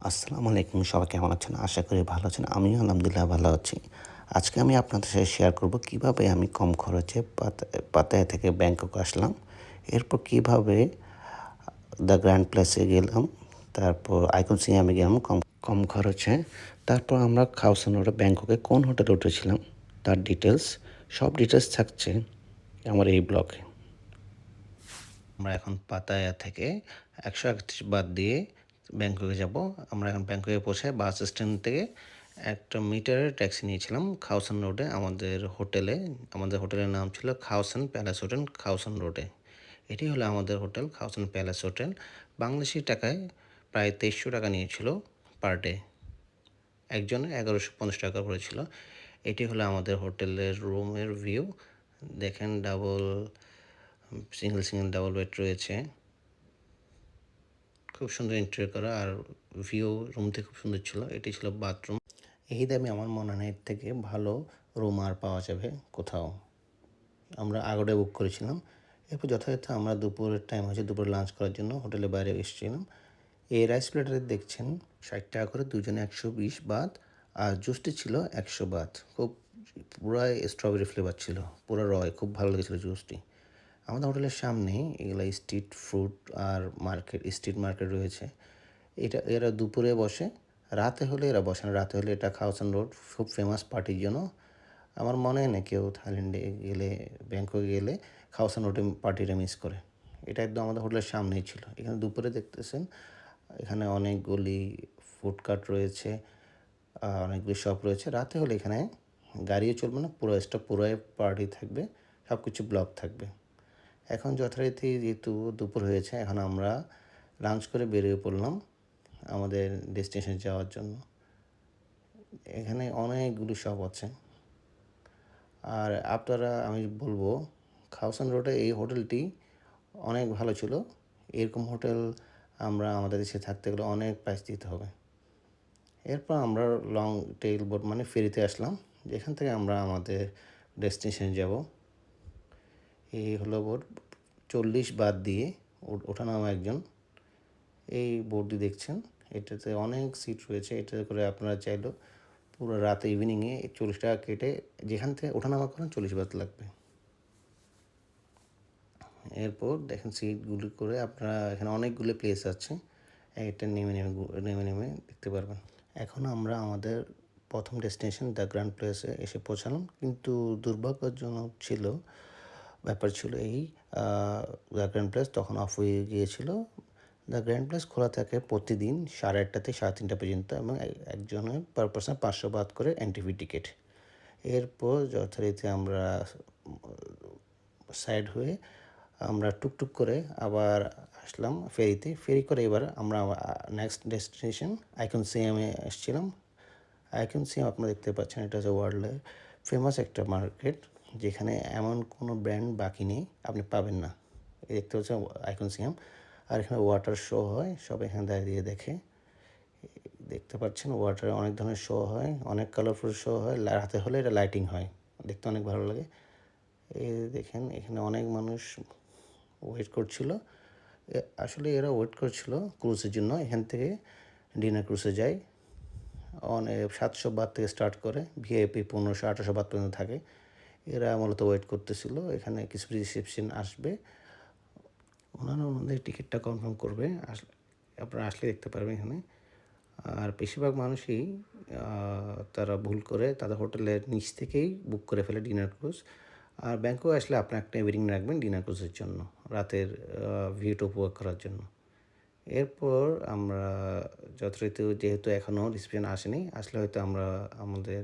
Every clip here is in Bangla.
আসসালামু আলাইকুম, সবাই কেমন আছেন? আশা করি ভালো আছেন, আমিও আলহামদুলিল্লাহ ভালো আছি। আজকে আমি আপনাদের সাথে শেয়ার করব কীভাবে আমি কম খরচে পাতা- পাতায়া থেকে ব্যাংকক আসলাম, এরপর কীভাবে দ্য গ্র্যান্ড প্লেসে গেলাম, তারপর আইকন সিয়ামে গেলাম কম কম খরচে, তারপর আমরা খাওসান রোডে ব্যাংককে কোন হোটেলে উঠেছিলাম, তার ডিটেলস সব ডিটেলস থাকছে আমার এই ব্লগে আমরা এখন পাতায়া থেকে একশো একত্রিশ বাদ দিয়ে ব্যাংককে যাব। আমরা এখন ব্যাংককে পৌঁছায় বাস স্ট্যান্ড থেকে একটা মিটারের ট্যাক্সি নিয়েছিলাম খাউসান রোডে, আমাদের হোটেলে। আমাদের হোটেলের নাম ছিল খাওসান প্যালেস হোটেল, খাওসান রোডে। এটি হলো আমাদের hotel Khao San palace hotel. Bangladeshi টাকায় প্রায় তেইশশো টাকা নিয়েছিল পার ডে। একজনে এগারোশো পঞ্চাশ টাকা পড়েছিল। এটি হলো আমাদের হোটেলের রুমের ভিউ। দেখেন double, single single, double bed রয়েছে। খুব সুন্দর ইন্টেরিয়র করা আর ভিউ রুম থেকে খুব সুন্দর ছিল। এটি ছিল বাথরুম এই দামে আমার মনে হয় এর থেকে ভালো রুম আর পাওয়া যাবে কোথাও। আমরা আগোডে বুক করেছিলাম। এরপর যথাযথ আমরা দুপুরের টাইম হয়েছে দুপুরে লাঞ্চ করার জন্য হোটেলে বাইরে এসেছিলাম। এই রাইস প্লেটারে দেখছেন, ষাট টাকা করে দুজনে একশো বিশ বাদ আর জুসটি ছিল একশো বাদ খুব পুরাই স্ট্রবেরি ফ্লেভার ছিল, পুরো রয় খুব ভালো লেগেছিলো জুসটি আমাদের হোটেলের সামনে এগুলো স্ট্রিট ফুড আর মার্কেট স্ট্রিট মার্কেট রয়েছে। এটা, এরা দুপুরে বসে, রাতে হলে এরা বসে না। রাতে হলে এটা খাওসান রোড খুব ফেমাস পার্টির জন্য। আমার মনে হয় না কেউ থাইল্যান্ডে গেলে, ব্যাংককে গেলে খাওসান রোডে পার্টিটা মিস করে। এটা একদম আমাদের হোটেলের সামনেই ছিল। এখানে দুপুরে দেখতেছেন, এখানে অনেকগুলি ফুডকার্ট রয়েছে অনেকগুলি শপ রয়েছে। রাতে হলে এখানে গাড়িও চলবে না, পুরো স্টপ পুরোই পার্টি থাকবে সব কিছু ব্লক থাকবে। এখন যথারীতি যেহেতু দুপুর হয়েছে, এখন আমরা লাঞ্চ করে বেরিয়ে পড়লাম আমাদের ডেস্টিনেশনে যাওয়ার জন্য। এখানে অনেকগুলো শপ আছে। আর আপনারা, আমি বলব, খাওসান রোডে এই হোটেলটি অনেক ভালো ছিল। এরকম হোটেল আমরা আমাদের দেশে থাকতে গেলে অনেক প্রাইস দিতে হবে। এরপর আমরা লং টেইল বোট মানে ফেরিতে আসলাম। যেখান থেকে আমরা আমাদের ডেস্টিনেশনে যাব। এই হলো বোর্ড। চল্লিশ বাদ দিয়ে ও- ওঠানামা একজন। এই বোর্ডটি দেখছেন, এটাতে অনেক সিট রয়েছে এটাতে করে আপনারা চাইলেও পুরো রাতে ইভিনিংয়ে চল্লিশ টাকা কেটে যেখান থেকে ওঠানামা করেন চল্লিশ বাদ লাগবে। এরপর দেখেন সিটগুলি করে আপনারা এখানে অনেকগুলো প্লেস আছে। এটা নেমে নেমে নেমে নেমে দেখতে পারবেন। এখন আমরা আমাদের প্রথম ডেস্টিনেশন দ্য গ্র্যান্ড প্লেসে এসে পৌঁছালাম। কিন্তু দুর্ভাগ্যজনক ছিল ব্যাপার ছিল এই দ্য গ্র্যান্ড প্লেস তখন অফ হয়ে গিয়েছিল। দ্য গ্র্যান্ড প্লেস খোলা থাকে প্রতিদিন সাড়ে আটটা থেকে সাড়ে তিনটা পর্যন্ত এবং এক- একজনের পার পার্সন পাঁচশো বাদ করে এন্ট্রি টিকিট এরপর যথারীতি আমরা সাইড হয়ে আমরা টুকটুক করে আবার আসলাম ফেরিতে। ফেরি করে এবার আমরা নেক্সট ডেস্টিনেশন আইকন সিএমে এসেছিলাম। আইকন সিএম আপনারা দেখতে পাচ্ছেন, এটা হচ্ছে ওয়ার্ল্ডের ফেমাস একটা মার্কেট যেখানে এমন কোনো ব্র্যান্ড বাকি নেই, আপনি পাবেন না। দেখতে পাচ্ছেন আইকন সিএম আর এখানে ওয়াটার শো হয়, সব এখানে দাঁড়িয়ে দেখে। দেখতে পাচ্ছেন ওয়াটারে অনেক ধরনের শো হয়, অনেক কালারফুল শো হয়। রাতে হলে এটা লাইটিং হয়, দেখতে অনেক ভালো লাগে। এই দেখেন, এখানে অনেক মানুষ ওয়েট করছিল। আসলে এরা ওয়েট করছিল ক্রুজের জন্য। এখান থেকে ডিনার ক্রুজে যায়। অনেক সাতশো বাদ থেকে স্টার্ট করে ভিআইপি পনেরোশো, আঠারোশো বাদ পর্যন্ত থাকে। এরা মূলত ওয়েট করতেছিল। এখানে কিছু রিসেপশন আসবে। ওনারা ওনাদের টিকিটটা কনফার্ম করবে। আসলে আপনারা আসলে দেখতে পারবেন এখানে। আর বেশিরভাগ মানুষই তারা ভুল করে, তাদের হোটেলের নিচ থেকেই বুক করে ফেলে ডিনার ক্রুজ আর ব্যাংকক আসলে আপনি একটা এভিনিং রাখবেন ডিনার ক্রুজের জন্য, রাতের ভিউটা উপভোগ করার জন্য। এরপর আমরা যথারীতি যেহেতু এখনও রিসেপশন আসেনি, আসলে হয়তো আমরা আমাদের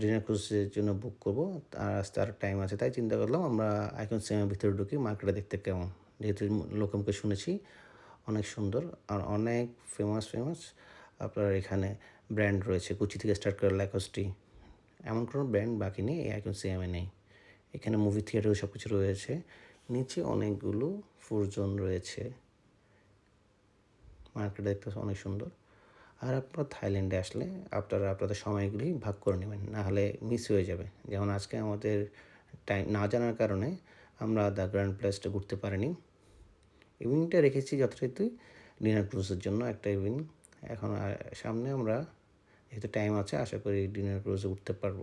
ডিনার ক্রুজের জন্য বুক করব। আর আসতে আর টাইম আছে, তাই চিন্তা করলাম আমরা আইকন সিনেমার ভিতরে ঢুকি মার্কেটে দেখতে কেমন? যেহেতু লোকমকে শুনেছি, অনেক সুন্দর। আর অনেক ফেমাস ফেমাস আপনার এখানে ব্র্যান্ড রয়েছে কুচি থেকে স্টার্ট করে ল্যাকস্টি এমন কোনো ব্র্যান্ড বাকি নেই, এই আইকন সিএমে নেই। এখানে মুভি থিয়েটারও সব কিছু রয়েছে। নিচে অনেকগুলো ফুরজন রয়েছে। মার্কেট দেখতে অনেক সুন্দর। আর আপনারা থাইল্যান্ডে আসলে আপনারা আপনাদের সময়গুলি ভাগ করে নেবেন, না হলে মিস হয়ে যাবে। যেমন আজকে আমাদের টাইম না জানার কারণে আমরা দ্য গ্র্যান্ড প্লেসটা ঘুরতে পারিনি। ইভিনিংটা রেখেছি যথারীতি ডিনার ক্রুজের জন্য একটা ইভিনিং এখন সামনে আমরা যেহেতু টাইম আছে, আশা করি ডিনার ক্রুজে উঠতে পারব।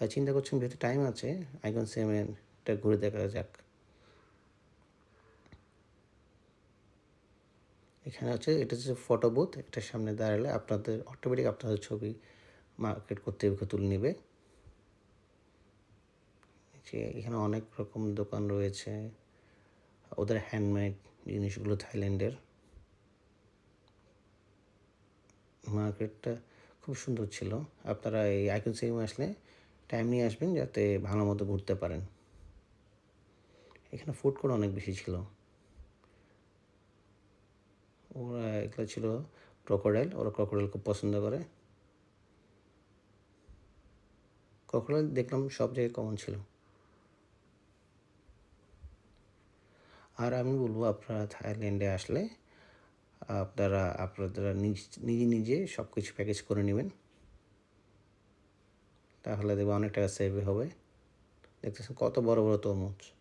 আর চিন্তা করছেন যেহেতু টাইম আছে আইকন সেভেনটা ঘুরে দেখা যাক। এখানে হচ্ছে, এটা হচ্ছে ফটো বুথ এটার সামনে দাঁড়ালে আপনাদের অটোমেটিক আপনাদের ছবি মার্কেট কর্তৃপক্ষ তুলে নেবে। এখানে অনেক রকম দোকান রয়েছে, ওদের হ্যান্ডমেড জিনিসগুলো থাইল্যান্ডের। মার্কেটটা খুব সুন্দর ছিল। আপনারা এই আইকন সিনেম আসলে টাইম নিয়ে আসবেন যাতে ভালো মতো ঘুরতে পারেন। এখানে ফুড কোর্ট অনেক বেশি ছিল। ওরা এগুলো ছিল ক্রোকোডাইল ওরা ক্রোকোডাইল খুব পছন্দ করে। ক্রোকোডাইল দেখলাম সব জায়গায় কমন ছিল। আর আমি বলব আপনারা থাইল্যান্ডে আসলে আপনারা আপনারা নিজ, নিজে সব কিছু প্যাকেজ করে নেবেন। তাহলে দেখবে অনেক টাকা সেভ হবে। দেখতেছেন কত বড় বড় তরমুজ।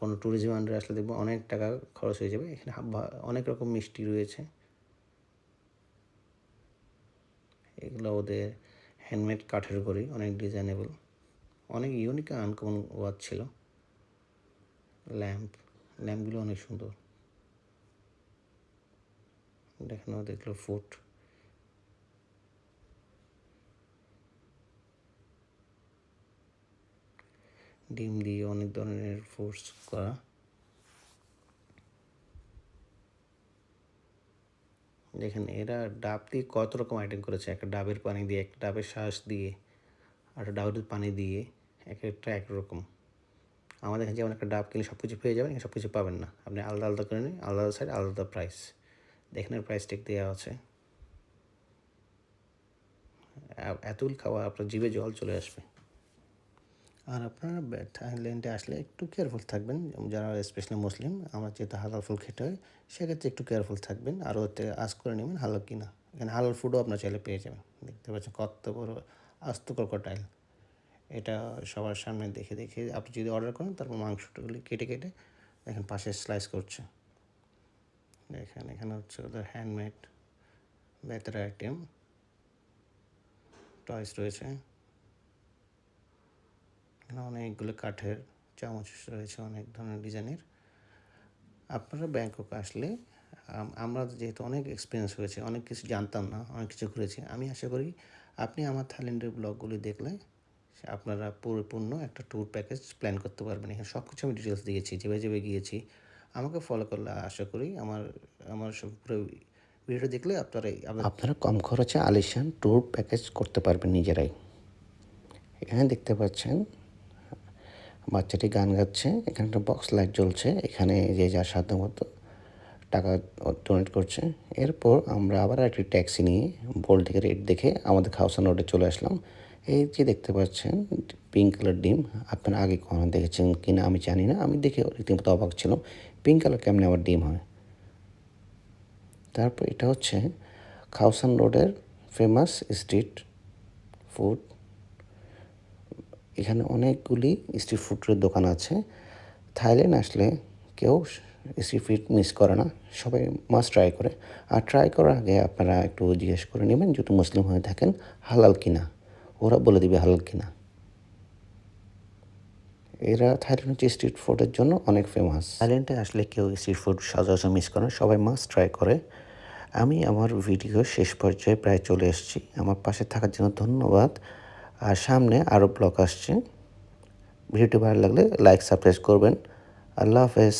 কোনো ট্যুরিজম আন্ডারে আসলে দেখব অনেক টাকা খরচ হয়ে যাবে। এখানে অনেক রকম মিষ্টি রয়েছে। এগুলো ওদের হ্যান্ডমেড কাঠের ঘড়ি, অনেক ডিজাইনেবল অনেক ইউনিক আনকমন ওয়াচ ছিল। ল্যাম্প, ল্যাম্পগুলো অনেক সুন্দর। দেখানো, দেখল ফুট। ডিম দিয়ে অনেক ধরনের ফোর্স করা। দেখেন, এরা ডাব দিয়ে কত রকম আইটেম করেছে। একটা ডাবের পানি দিয়ে, একটা ডাবের শ্বাস দিয়ে একটা ডাবের পানি দিয়ে, এক একটা এক রকম। আমাদের এখানে যেমন একটা ডাব কিনলে সব কিছু পেয়ে যাবেন সব কিছু পাবেন না। আপনি আলাদা আলাদা করে নিন, আলাদা সাইড আলাদা প্রাইস দেখেন প্রাইস টেক দেওয়া আছে। এতগুলো খাওয়া আপনার জিভে জল চলে আসবে। আর আপনারা থাইল্যান্ডে আসলে একটু কেয়ারফুল থাকবেন। যারা স্পেশালি মুসলিম, আমরা যেহেতু হালাল ফুল খেতে হয়, সেক্ষেত্রে একটু কেয়ারফুল থাকবেন। আর ওতে আজ করে নেবেন হালাল কিনা। এখানে হালাল ফুডও আপনার চাইলে পেয়ে যাবেন। দেখতে পাচ্ছেন কত বড় আস্ত ক্রকোটাইল এটা সবার সামনে দেখে দেখে আপনি যদি অর্ডার করেন, তারপর মাংসটাগুলি কেটে কেটে দেখেন পাশে স্লাইস করছে। দেখেন, এখানে হচ্ছে ওদের হ্যান্ডমেড বেতার আইটেম টয়েস রয়েছে। এখানে অনেকগুলো কাঠের চামচ রয়েছে, অনেক ধরনের ডিজাইনের। আপনারা ব্যাংকক আসলে, আম- আমরা যেহেতু অনেক এক্সপিরিয়েন্স হয়েছে, অনেক কিছু জানতাম না, অনেক কিছু ঘুরেছি, আমি আশা করি আপনি আমার থাইল্যান্ডের ব্লগগুলি দেখলে আপনারা পরিপূর্ণ একটা ট্যুর প্যাকেজ প্ল্যান করতে পারবেন। এখানে সব কিছু আমি ডিটেলস দিয়েছি, যেভাবে যেভাবে গিয়েছি, আমাকে ফলো করলে আশা করি আমার আমার সব পুরো ভিডিও দেখলে আপনারা আপনারা কম খরচে আলিশান ট্যুর প্যাকেজ করতে পারবেন নিজেরাই। এখানে দেখতে পাচ্ছেন বাচ্চাটি গান গাচ্ছে, এখানে একটা বক্স লাইট জ্বলছে, এখানে যে যার সাধ্য মতো টাকা ডোনেট করছে। এরপর আমরা আবার একটি ট্যাক্সি নিয়ে বোল থেকে রেট দেখে আমাদের খাওসান রোডে চলে আসলাম। এই যে দেখতে পাচ্ছেন পিঙ্ক কালার ডিম, আপনারা আগে কখনো দেখেছেন কি না আমি জানি না, আমি দেখে রীতিমতো অবাক ছিলাম পিঙ্ক কালার কেমনে আবার ডিম হয়। তারপর এটা হচ্ছে খাওসান রোডের ফেমাস স্ট্রিট ফুড এখানে অনেকগুলি স্ট্রিট ফুডের দোকান আছে। থাইল্যান্ড আসলে কেউ স্ট্রিট ফুড মিস করে না। সবাই মাস্ট ট্রাই করে। আর ট্রাই করার আগে আপনারা একটু জিজ্ঞেস করে নেবেন যেহেতু মুসলিম হয়ে থাকেন হালাল কিনা? ওরা বলে দিবে হালাল কিনা। এরা থাইল্যান্ড স্ট্রিট ফুডের জন্য অনেক ফেমাস থাইল্যান্ডে আসলে কেউ স্ট্রিট ফুড সচরাচর মিস করে না, সবাই মাস্ট ট্রাই করে। আমি আমার ভিডিও শেষ পর্যায়ে প্রায় চলে এসেছি। আমার পাশে থাকার জন্য ধন্যবাদ। আর সামনে আরও ব্লক আসছে। ভিডিওটি ভালো লাগলে লাইক সাবস্ক্রাইব করবেন। আল্লাহ হাফেজ।